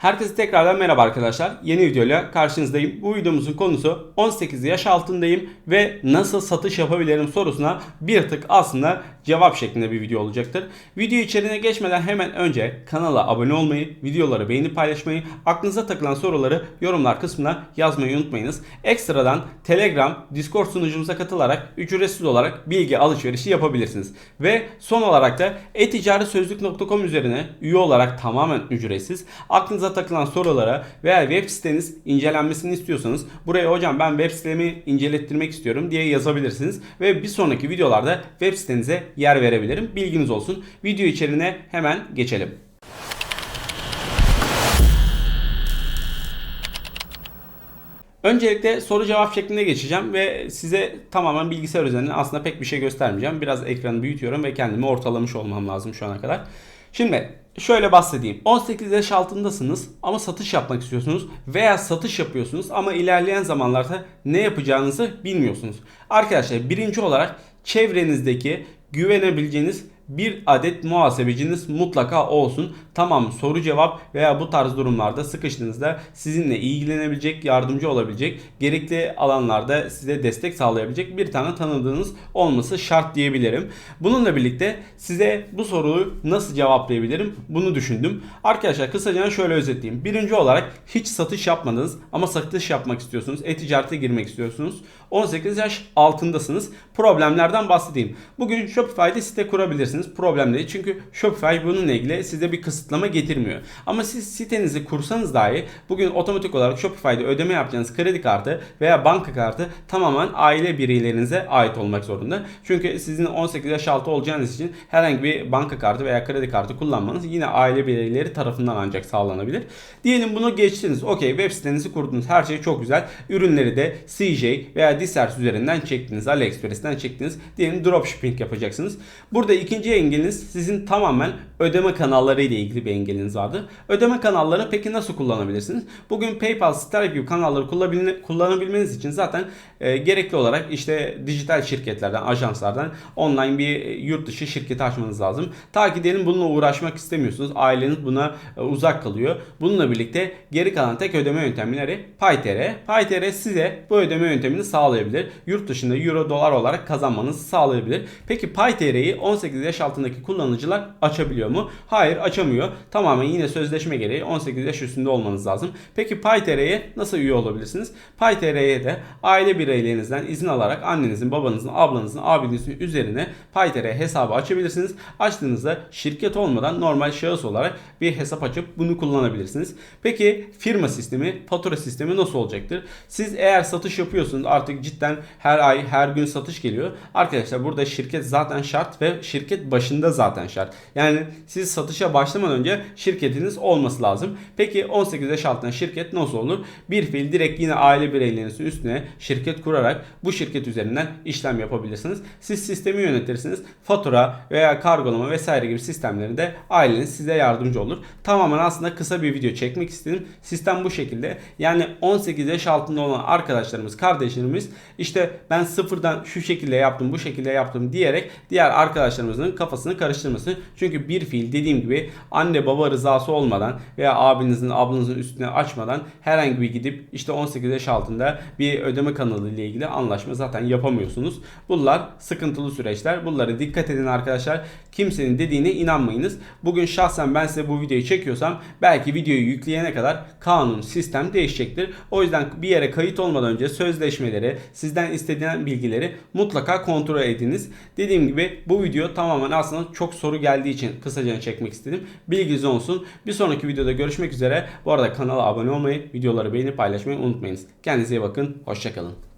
Herkese tekrardan merhaba arkadaşlar. Yeni videoyla karşınızdayım. Bu videomuzun konusu 18 yaş altındayım ve nasıl satış yapabilirim sorusuna bir tık aslında cevap şeklinde bir video olacaktır. Video içeriğine geçmeden hemen önce kanala abone olmayı, videoları beğenip paylaşmayı, aklınıza takılan soruları yorumlar kısmına yazmayı unutmayınız. Ekstradan Telegram, Discord sunucumuza katılarak ücretsiz olarak bilgi alışverişi yapabilirsiniz. Ve son olarak da e-ticaretsözlük.com üzerine üye olarak tamamen ücretsiz. Aklınıza takılan sorulara veya web siteniz incelenmesini istiyorsanız buraya hocam ben web sitemi incelettirmek istiyorum diye yazabilirsiniz. Ve bir sonraki videolarda web sitenize yer verebilirim. Bilginiz olsun. Video içeriğine hemen geçelim. Öncelikle soru cevap şeklinde geçeceğim ve size tamamen bilgisayar üzerinden aslında pek bir şey göstermeyeceğim. Biraz ekranı büyütüyorum ve kendimi ortalamış olmam lazım şu ana kadar. Şimdi şöyle bahsedeyim. 18 yaş altındasınız ama satış yapmak istiyorsunuz veya satış yapıyorsunuz ama ilerleyen zamanlarda ne yapacağınızı bilmiyorsunuz. Arkadaşlar birinci olarak çevrenizdeki güvenebileceğiniz bir adet muhasebeciniz mutlaka olsun. Tamam soru cevap veya bu tarz durumlarda sıkıştığınızda sizinle ilgilenebilecek, yardımcı olabilecek, gerekli alanlarda size destek sağlayabilecek bir tane tanıdığınız olması şart diyebilirim. Bununla birlikte size bu soruyu nasıl cevaplayabilirim bunu düşündüm. Arkadaşlar kısaca şöyle özetleyeyim. Birinci olarak hiç satış yapmadınız ama satış yapmak istiyorsunuz. E-ticarete girmek istiyorsunuz. 18 yaş altındasınız. Problemlerden bahsedeyim. Bugün Shopify'de site kurabilirsiniz. Problem değil. Çünkü Shopify bununla ilgili size bir kısıtlama getirmiyor. Ama siz sitenizi kursanız dahi bugün otomatik olarak Shopify'de ödeme yapacağınız kredi kartı veya banka kartı tamamen aile bireylerinize ait olmak zorunda. Çünkü sizin 18 yaş altı olacağınız için herhangi bir banka kartı veya kredi kartı kullanmanız yine aile bireyleri tarafından ancak sağlanabilir. Diyelim bunu geçtiniz. Okey web sitenizi kurdunuz. Her şey çok güzel. Ürünleri de CJ veya Dissers üzerinden çektiniz. AliExpress'ten çektiniz. Diyelim dropshipping yapacaksınız. Burada ikinci engeliniz sizin tamamen ödeme kanalları ile ilgili bir engeliniz vardı. Ödeme kanalları peki nasıl kullanabilirsiniz? Bugün PayPal, Stripe gibi kanalları kullanabilmeniz için zaten e, gerekli olarak işte dijital şirketlerden, ajanslardan online bir e, yurt dışı şirketi açmanız lazım. Ta ki diyelim bununla uğraşmak istemiyorsunuz. Aileniz buna e, uzak kalıyor. Bununla birlikte geri kalan tek ödeme yöntemleri PayTR. PayTR size bu ödeme yöntemini sağlayabilir. Yurt dışında euro, dolar olarak kazanmanızı sağlayabilir. Peki PayTR'yi 18 yaş altındaki kullanıcılar açabiliyor mu? Hayır açamıyor. Tamamen yine sözleşme gereği 18 yaş üstünde olmanız lazım. Peki PayTR'ye nasıl üye olabilirsiniz? PayTR'ye de aile bireylerinizden izin alarak annenizin, babanızın, ablanızın, abinizin üzerine PayTR hesabı açabilirsiniz. Açtığınızda şirket olmadan normal şahıs olarak bir hesap açıp bunu kullanabilirsiniz. Peki firma sistemi, fatura sistemi nasıl olacaktır? Siz eğer satış yapıyorsunuz artık cidden her ay, her gün satış geliyor. Arkadaşlar burada şirket zaten şart ve şirket başında zaten şart. Yani siz satışa başlamadan önce şirketiniz olması lazım. Peki 18 yaş altında şirket nasıl olur? Bir fiil direkt yine aile bireylerinizin üstüne şirket kurarak bu şirket üzerinden işlem yapabilirsiniz. Siz sistemi yönetirsiniz. Fatura veya kargolama vesaire gibi sistemlerinde aileniz size yardımcı olur. Tamamen aslında kısa bir video çekmek istedim. Sistem bu şekilde. Yani 18 yaş altında olan arkadaşlarımız, kardeşlerimiz işte ben sıfırdan şu şekilde yaptım, bu şekilde yaptım diyerek diğer arkadaşlarımızın kafasını karıştırmasın. Çünkü bir fiil dediğim gibi anne baba rızası olmadan veya abinizin ablanızın üstüne açmadan herhangi bir gidip işte 18 yaş altında bir ödeme kanalı ile ilgili anlaşma zaten yapamıyorsunuz. Bunlar sıkıntılı süreçler. Bunlara dikkat edin arkadaşlar. Kimsenin dediğine inanmayınız. Bugün şahsen ben size bu videoyu çekiyorsam belki videoyu yükleyene kadar kanun, sistem değişecektir. O yüzden bir yere kayıt olmadan önce sözleşmeleri, sizden istediğin bilgileri mutlaka kontrol ediniz. Dediğim gibi bu video tamamen aslında çok soru geldiği için kısaca çekmek istedim. Bilginiz olsun. Bir sonraki videoda görüşmek üzere. Bu arada kanala abone olmayı, videoları beğenip paylaşmayı unutmayınız. Kendinize iyi bakın. Hoşçakalın.